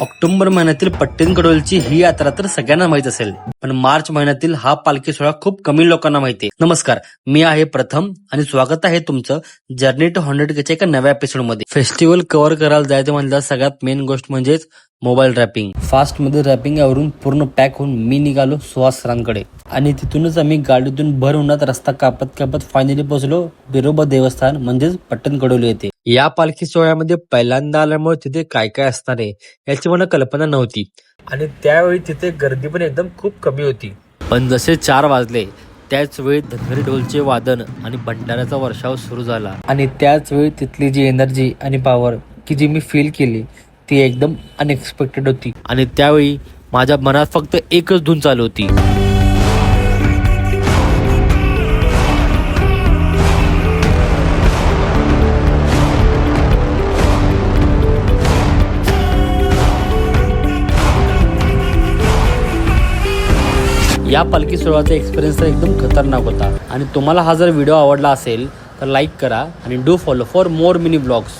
October महिन्यातील पट्टणकडोलची ही यात्रा तर सगळ्यांना माहीत असेल. पण मार्च महिन्यातील हा पालखी सोहळा खूप कमी लोकांना माहिती आहे. नमस्कार मी आहे प्रथम आणि स्वागत आहे तुमचं जर्नी टू हंड्रेड केच्या एका नव्या एपिसोडमध्ये. फेस्टिवल कव्हर करायला जायचं म्हणलं सगळ्यात मेन गोष्ट म्हणजेच मोबाईल रॅपिंग. फास्टमध्ये रॅपिंग यावरून पूर्ण पॅक होऊन मी निघालो सुहास सरांकडे आणि तिथूनच आम्ही गाडीतून भर उन्हात रस्ता कापत कापत फायनली पोहोचलो बिरोबा देवस्थान म्हणजेच पट्टण कडोली येते या पालखी सोहळ्यामध्ये पहिल्यांदा आल्यामुळे तिथे काय काय असणार आहे याची मला कल्पना नव्हती. आणि त्यावेळी तिथे गर्दी पण एकदम खूप कमी होती. पण जसे चार वाजले त्याच वेळी धनगरी ढोलचे वादन आणि भंडाऱ्याचा वर्षाव सुरू झाला. आणि त्याच वेळी तिथली जी एनर्जी आणि पॉवर की जी मी फील केली ती एकदम अनएक्सपेक्टेड होती. आणि त्यावेळी माझ्या मनात फक्त एकच धून चालू होती. या पालखी सोहळ्याचा एक्सपिरियन्स तर एकदम खतरनाक होता. आणि तुम्हाला हा जर व्हिडिओ आवडला असेल तर लाईक करा आणि do follow for more mini blogs